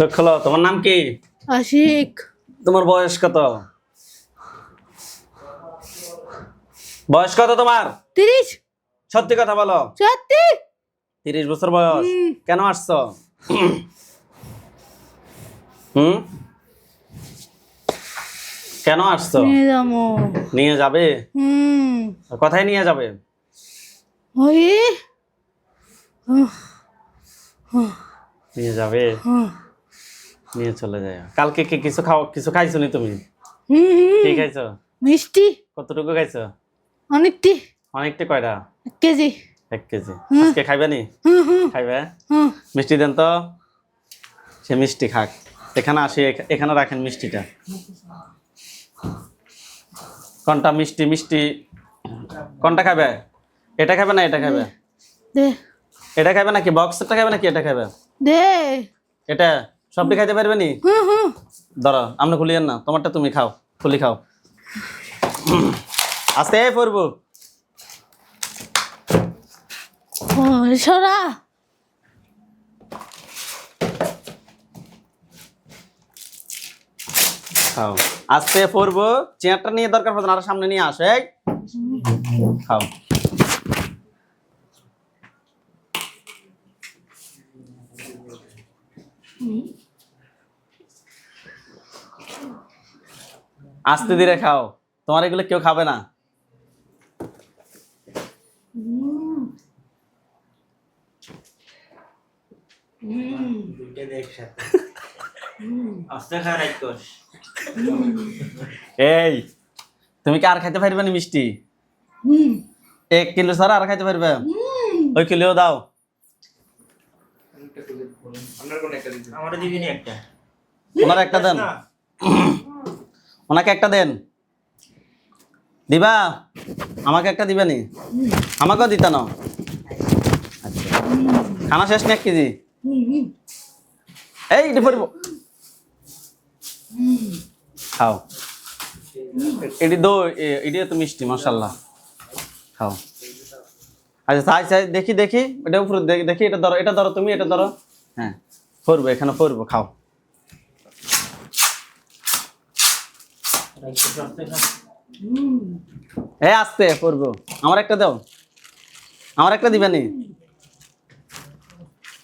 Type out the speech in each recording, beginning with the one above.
চোখ খোলো তোমার নাম কি? আশিক। তোমার বয়স কত? বয়স কত তোমার? তিরিশ। সত্যি কথা বলো। সত্যি। তিরিশ বছর বয়স। কেন আসছো? হুম? কেন আসছো? নিয়ে যাবে। হুম। কোথায় নিয়ে যাবে? নিয়ে যাবে? হুম নিয়ে চলে যায় কালকে কি কিছু খাও কিছু খাইছো নি তুমি কি খাইছো? মিষ্টি। কতটুকু খাইছো? অনেকটি। অনেকটা কয়টা? এক কেজি। এক কেজি। আজকে খাইবে নি খাইবে? মিষ্টি দেন তো। সে মিষ্টি খাক। এখানে আসি এখানে রাখেন মিষ্টিটা। কোনটা মিষ্টি মিষ্টি? কোনটা খাবে এটা খাবে না এটা খাবে দে। এটা খাবে নাকি? বক্সটা খাবে নাকি এটা খাবে দে। এটা? সবটি খাইতে পারবে নি? ধরো আমরা খুলিয়েন না তোমারটা তুমি খাও খুলি খাও। আস্তে পড়ব সরা। খাও। আস্তে পড়ব চেয়ারটা নিয়ে দরকার পড়ছে না আরও সামনে নিয়ে আসে খাও। আস্তে ধীরে খাও। তোমার এগুলো কেউ খাবে না। এই তুমি কি আর খাইতে পারবে না মিষ্টি? এক কিলো ছাড়া আর খাইতে পারবে? ওই কিলো দাও। একটা একটা। দেন। ওনাকে একটা দেন। দিবা? আমাকে একটা দিবে নি? আমাকেও দিতা না। খানা শেষ নি এক কেজি? এই পড়ব খাও। এটি দো এটি তো মিষ্টি মাশাল্লাহ খাও। আচ্ছা চাই চাই দেখি দেখি। এটা উপরে, দেখি দেখি, এটা ধরো এটা ধরো তুমি, এটা ধরো। হ্যাঁ পড়ব এখানে পড়ব খাও। এ, আসতে পড়ব আমার একটা দাও। আমার একটা দিবে নি।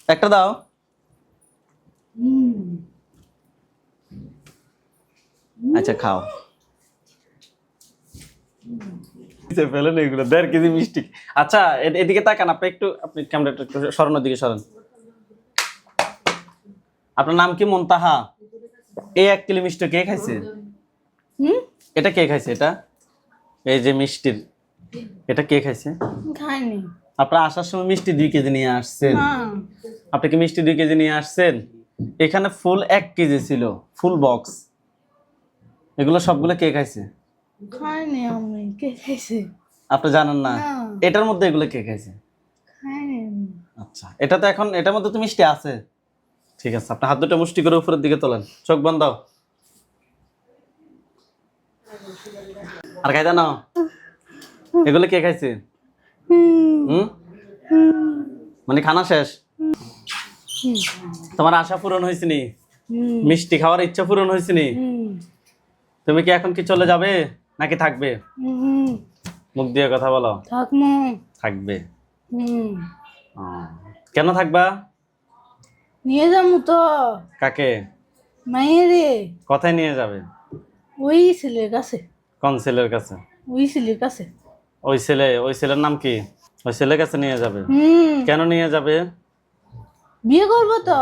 একটা দাও। আচ্ছা খাও। ফেলেন দেড় কেজি মিষ্টি। আচ্ছা এদিকে আপনি একটু, আপনি দিকে আপনার নাম কি, মন্তাহা? এই এক কিলো মিষ্টি কে খাইছে? হুম? এটা কে খাইছে এটা? এই যে মিষ্টির। এটা কে খাইছে? খাইনি। আপনার আসার সময় মিষ্টি দুই কেজি নিয়ে আসছেন। হ্যাঁ। আপনি কি মিষ্টি দুই কেজি নিয়ে আসছেন? এখানে ফুল এক কেজি ছিল ফুল বক্স। এগুলো সবগুলো কে খাইছে? খাইনি আমি। কে খাইছে? আপনি জানেন না। এটার মধ্যে এগুলো কে খাইছে? আচ্ছা এটা তো এখন এটার মধ্যে তো মিষ্টি আছে। ঠিক আছে আপনি হাত দুটো মুষ্টি করে উপরের দিকে তোলেন। চোখ বন্ধ। আর খাইতে না এগুলো কে খাইছে? হুম? মানে খানা শেষ? তোমার আশা পূরণ হয়েছে নি? মিষ্টি খাওয়ার ইচ্ছা পূরণ হয়েছে নি? তুমি কি এখন কি চলে যাবে নাকি থাকবে? মুখ দিয়ে কথা বলো। থাকবে। কেন থাকবা? নিয়ে যাব তো। কাকে? মায়েরে কথায় নিয়ে যাবে। ওই ছেলের কাছে। কোন ছেলের কাছে? ওই ছেলের কাছে। ওই ছেলে ওই ছেলের নাম কি? ওই ছেলের কাছে নিয়ে যাবে? কেন নিয়ে যাবে? বিয়ে করব তো।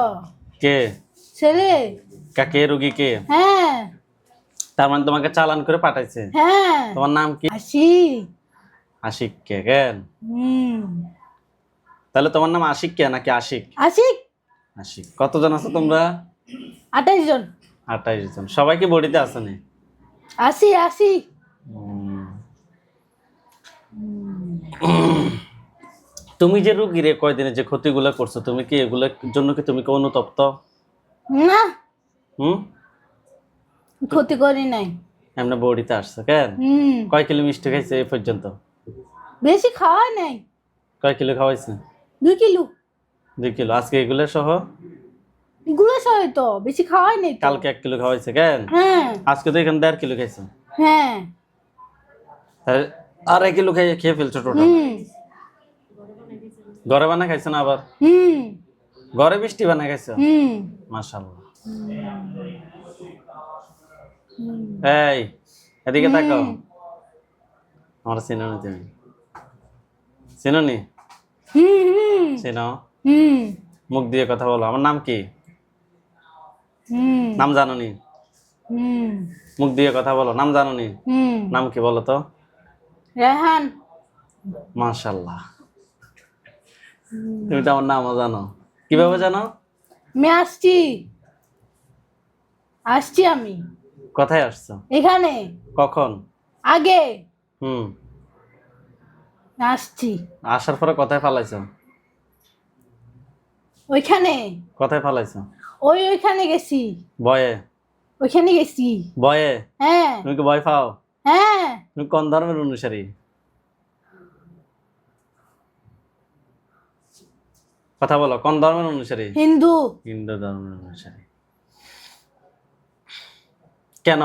কে? ছেলে। কাকে রুগী কে? হ্যাঁ। তার মানে তোমাকে চালান করে পাঠাইছে? হ্যাঁ। তোমার নাম কি? আশিক। আশিক কে কেন? তাহলে তোমার নাম আশিক কে নাকি আশিক? আশিক। আশিক। কতজন আছো তোমরা? আঠাইশ জন। আঠাইশ জন। সবাই কি বডিতে আছে নি? আসি আসি তুমি যে রুগী রে কয়দিনে যে ক্ষতিগুলো করছ তুমি কি এগুলোর জন্য কি তুমি কি অনুতপ্ত না। হুম? ক্ষতি করি নাই। এমনি বডিতে আসছো কেন? হুম। কয় কিলো মিষ্টি খাইছে এই পর্যন্ত? বেশি খাওয়া নাই। কয় কিলো খাওয়াইছে? দুই কিলো। দুই কিলো। আজকে এগুলো সহ? এগুলো সবাই তো বেশি খাওয়াই নেই কালকে এক কিলো খাওয়াইছে কেন? হ্যাঁ। আজকে তো এখানে দেড় কিলো খাইছো। হ্যাঁ। তাহলে আড়াই কিলো খেয়ে খেয়ে ফেলছো টোটাল? ঘরে বানা খাইছো না আবার? হুম। ঘরে বানা খাইছো? হুম। এই এদিকে তাকাও। আমার চিনো নি তুমি চিনো নি চিনো মুখ দিয়ে কথা বলো। আমার নাম কি? নাম জানো নি মুখ দিয়ে কথা বলো নাম জানো নি নাম কি বলো তো? রেহান। মাশাল্লাহ তুমি তো আমার নামও জানো। কীভাবে জানো? আমি আসছি। আসছি আমি। কোথায় আসছো? এখানে। কখন? আগে। হুম। আসছি। আসার পরে কোথায় ফালাইছো? ওইখানে। কোথায় ফালাইছো? ওই ওইখানে গেছি। বয়ে। ওইখানে গেছি। বয়ে? হ্যাঁ। তুমি কি ভয় পাও? হ্যাঁ। তুমি কোন ধর্মের অনুসারী? কথা বলো কোন ধর্মের অনুসারী? হিন্দু। হিন্দু ধর্মের অনুসারী। কেন?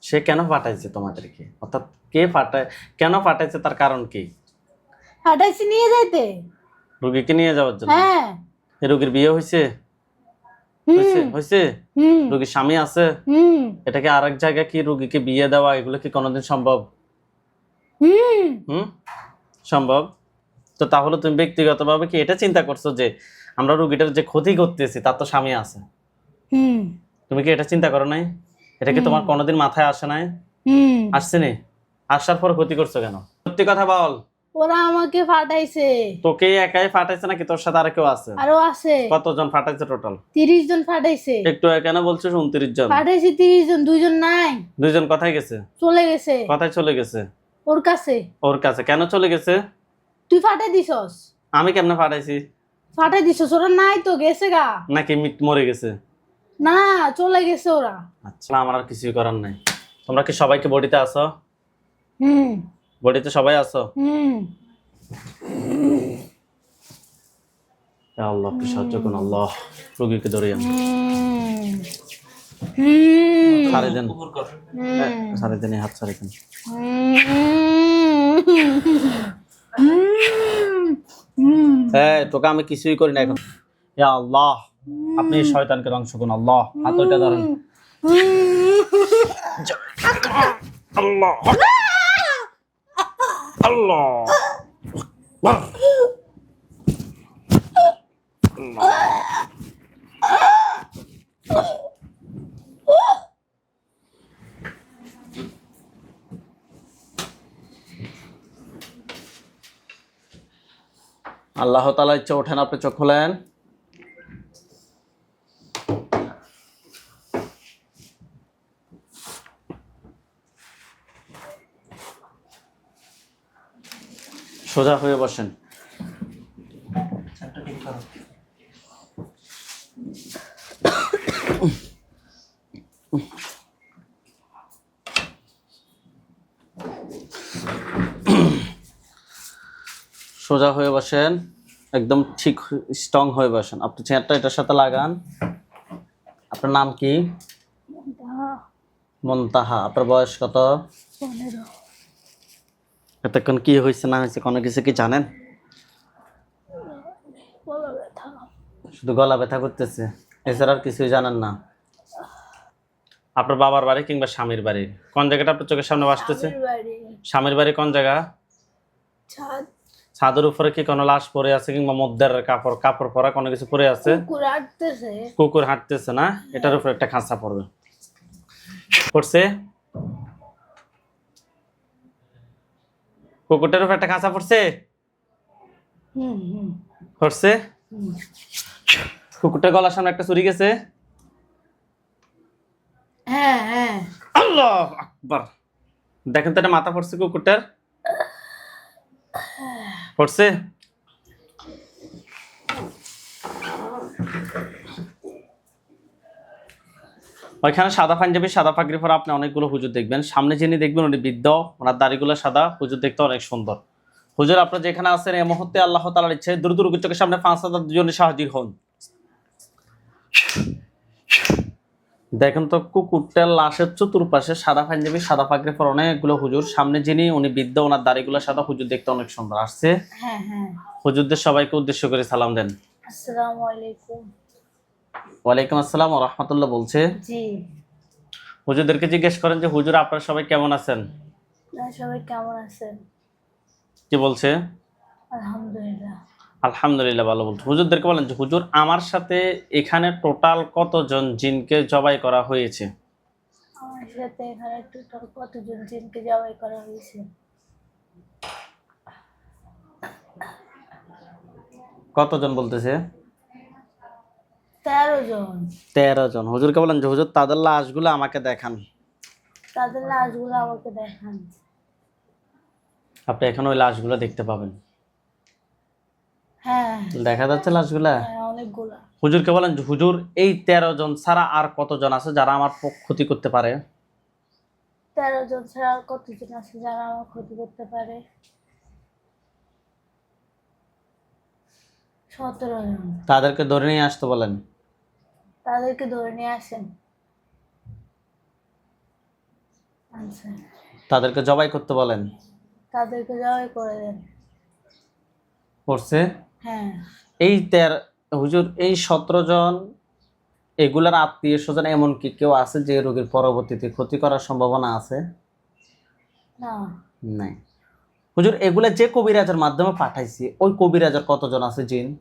সে কেন পাঠাইছে তোমাদেরকে? অর্থাৎ কে পাঠায় কেন পাঠাইছে তার কারণ কি? পাঠাইছে নিয়ে যাইতে। রুগীকে নিয়ে যাওয়ার জন্য? হ্যাঁ। রুগীর বিয়ে হয়েছে হয়েছে? রুগীর স্বামী আছে? এটাকে আরেক জায়গায় কি রুগীকে বিয়ে দেওয়া এগুলো কি কোনোদিন সম্ভব? হুম। সম্ভব? তো তাহলে তুমি ব্যক্তিগতভাবে কি এটা চিন্তা করছ যে আমরা রুগীটার যে ক্ষতি করতেছি তার তো স্বামী আছে? হুম। তুমি কি এটা চিন্তা করো নাই? এটা কি তোমার কোনোদিন মাথায় আসে নাই? আসছে নি? আসার পর ক্ষতি করছ কেন? সত্যি কথা বল। ওরা আমাকে ফাটাইছে। তোকে একাই ফাটাইছে নাকি? তোর সাথে আর কেউ আছে? আরও আছে। কতজন ফাটাইছে টোটাল তিরিশ জন ফাটাইছে। একটু কেন বলছিস উনত্রিশ জন? ফাটাইছে তিরিশ জন দুইজন নাই। দুইজন কোথায় গেছে? চলে গেছে। কোথায় চলে গেছে? ওর কাছে। ওর কাছে। কেন চলে গেছে? তুই ফাটাই দিছস? আমি কেমনে ফাটাইছি? ফাটাই দিছস? ওরা নাই তো গেছে গা। নাকি মরে গেছে? না চলে গেছে ওরা। আচ্ছা আমার আর কিছুই করার নাই। তোমরা কি সবাইকে বডিতে আসো হুম। বডিতে সবাই আসো হুম। আল্লাহ একটু সাহায্য করুন আল্লাহ রোগীকে ধরে আন সারে দেন। সারে দেন হাত সারে দেন। হ্যাঁ তোকে আমি কিছুই করি না এখন। ইয়া আল্লাহ আপনি শয়তানকে ধ্বংস করুন আল্লাহ হাত ওইটা ধরেন। আল্লাহ। আল্লাহ আল্লাহ তালা ইচ্ছা ওঠেন আপনি চোখ খোলেন। সোজা হয়ে বসেন। সোজা হয়ে বসেন একদম ঠিক স্ট্রং হয়ে বসেন। আপনি চেয়ারটা এটার সাথে লাগান। আপনার নাম কি? মন্তাহা। আপনার বয়স কত? পনেরো। এতক্ষণ কি হয়েছে না হয়েছে কোনো কিছু কি জানেন? শুধু গলা ব্যথা করতেছে এছাড়া আর কিছুই জানেন না। আপনার বাবার বাড়ি কিংবা স্বামীর বাড়ি? কোন জায়গাটা আপনার চোখের সামনে বাসতেছে স্বামীর বাড়ি। কোন জায়গা? ছাদ। ছাদের উপরে কি কোনো লাশ পড়ে আছে কিংবা মধ্যের কাপড় কাপড় পরা কোনো কিছু পরে আছে? কুকুর কুকুর হাঁটতেছে না? এটার উপর একটা খাঁচা পড়বে। পড়ছে? কুকুরটার উপর একটা কাঁচা পড়ছে? পড়ছে। কুকুরটার গলার সামনে একটা চুরি গেছে? হ্যাঁ হ্যাঁ। আল্লাহ আকবার। দেখেন তো এটা মাথা পড়ছে কুকুরটার? পড়ছে? ওইখানে সাদা পাঞ্জাবি সাদা পাগড়ি পরা আপনি অনেকগুলো হুজুর দেখবেন। সামনে যিনি দেখবেন উনি বৃদ্ধ ওনার দাড়িগুলো সাদা হুজুর দেখতে অনেক সুন্দর। হুজুর আপনার যেখানে আছেন এই মুহূর্তে আল্লাহ তালার ইচ্ছে দ্রুত চোখের সামনে পাঁচ হাজার দুজনে সাহায্য হন। দেখেন তো কুকুরটার লাশের চতুর্পাশে সাদা পাঞ্জাবি সাদা পাগড়ি পর অনেকগুলো হুজুর। সামনে যিনি উনি বৃদ্ধ ওনার দাড়িগুলো সাদা হুজুর দেখতে অনেক সুন্দর। আসছে? হ্যাঁ হ্যাঁ। হুজুরদের সবাইকে উদ্দেশ্য করে সালাম দেন। আসসালামু আলাইকুম। ওয়ালাইকুম আসসালাম রহমতুল্লাহ বলছে। জি। হুজুরদেরকে জিজ্ঞেস করেন যে হুজুর আপনারা সবাই কেমন আছেন? সবাই কেমন আছেন? কি বলছে? আলহামদুলিল্লাহ। আলহামদুলিল্লাহ ভালো বলছে। হুজুরদেরকে বলেন যে হুজুর আমার সাথে এখানে টোটাল কতজন জিনকে জবাই করা হয়েছে? আমার সাথে এখানে টোটাল কতজন জিনকে জবাই করা হয়েছে? কতজন বলতেছে? জন। তেরো জন। হুজুরকে বলেন যে হুজুর তাদের লাশগুলো আমাকে দেখান। তাদের লাশগুলো আমাকে দেখান। আপনি এখন ওই লাশগুলো দেখতে পাবেন। হ্যাঁ। দেখা যাচ্ছে লাশগুলা? হ্যাঁ অনেকগুলা। হুজুরকে বলেন যে হুজুর এই তেরো জন ছাড়া আর কতজন আছে যারা আমার ক্ষতি করতে পারে? তেরো জন ছাড়া আর কতজন আছে যারা আমার ক্ষতি করতে পারে? সতেরো জন। তাদেরকে ধরে নিয়ে আসতে বলেন। তাদেরকে ধরে নিয়ে আসেন। আচ্ছা। তাদেরকে জবাই করতে বলেন? তাদেরকে জবাই করে দেন। করছে? হ্যাঁ। এই তের হুজুর এই সতেরো জন এগুলার আত্মীয় স্বজন এমন কি কেউ আছে যে রোগীর পরবর্তীতে ক্ষতি করার সম্ভাবনা আছে? না। নাই। হুজুর এগুলা যে কবিরাজের মাধ্যমে পাঠাইছি ওই কবিরাজের কতজন আছে জিন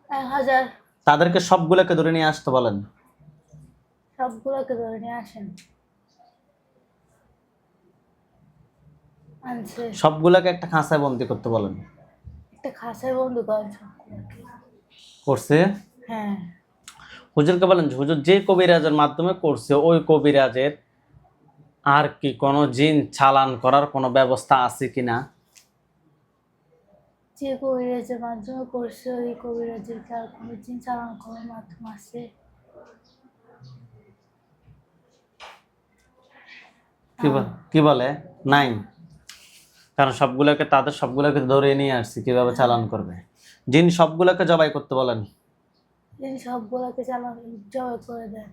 এক হাজার। তাদেরকে সবগুলোকে ধরে নিয়ে আসতে বলেন। সবগুলোকে ধরে নিয়ে আসেন। সবগুলোকে একটা খাঁচায় বন্দি করতে বলেন। একটা খাসায় বন্ধু করেন করছে? হ্যাঁ। হুজুরকে বলেন হুজুর যে কবিরাজের মাধ্যমে করছে ওই কবিরাজের আর কি কোনো জিন চালান করার কোনো ব্যবস্থা আছে কিনা? যে কবিরাজের মাধ্যমে করছে ওই কবিরাজের কি আর কোনো দিন চালান করার মাধ্যম আছে? কি বল- নাই কারণ সবগুলোকে তাদের সবগুলোকে ধরে নিয়ে আসছি কীভাবে চালান করবে? জিন সবগুলোকে জবাই করতে বলেন। তিনি সবগুলোকে চালান জবাই করে দেন।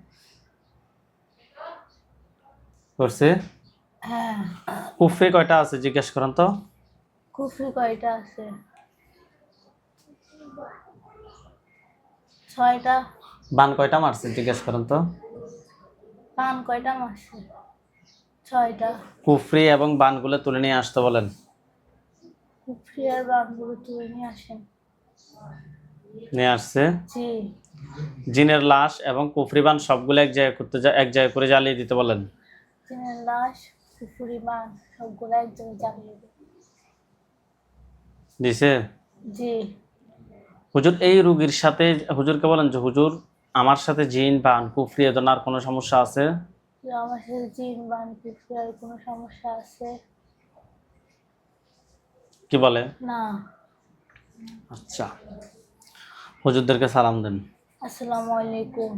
করছে? হ্যাঁ। কুফরি কয়টা আছে জিজ্ঞেস করেন তো। কুফরি কয়টা আছে? ছয়টা। বান কয়টা মারছে জিজ্ঞেস করেন তো। পান কয়টা মারছে? ছয়টা। কুফরি এবং বানগুলো তুলে নিয়ে আসতে বলেন। কুফরি আর বানগুলো তুলে নিয়ে আসেন। নিয়ে আসছে। জি। জিনের লাশ এবং কুফরি বান সবগুলো এক জায়গায় করতে যা- এক জায়গায় করে জ্বালিয়ে দিতে বলেন। চিনের লাশ কুফুরি বান সবগুলো এক জায়গায় জ্বালিয়ে দেন দিছে? জি। হুজুর এই রুগীর সাথে হুজুরকে বলেন যে হুজুর আমার সাথে জিন বা আনকুফরি এ ধরনের আর কোনো সমস্যা আছে? আমার সাথে জিন বা আনকুফরি আর কোনো সমস্যা আছে। কি বলে? না। আচ্ছা। হুজুরদেরকে সালাম দেন। আসসালামু আলাইকুম।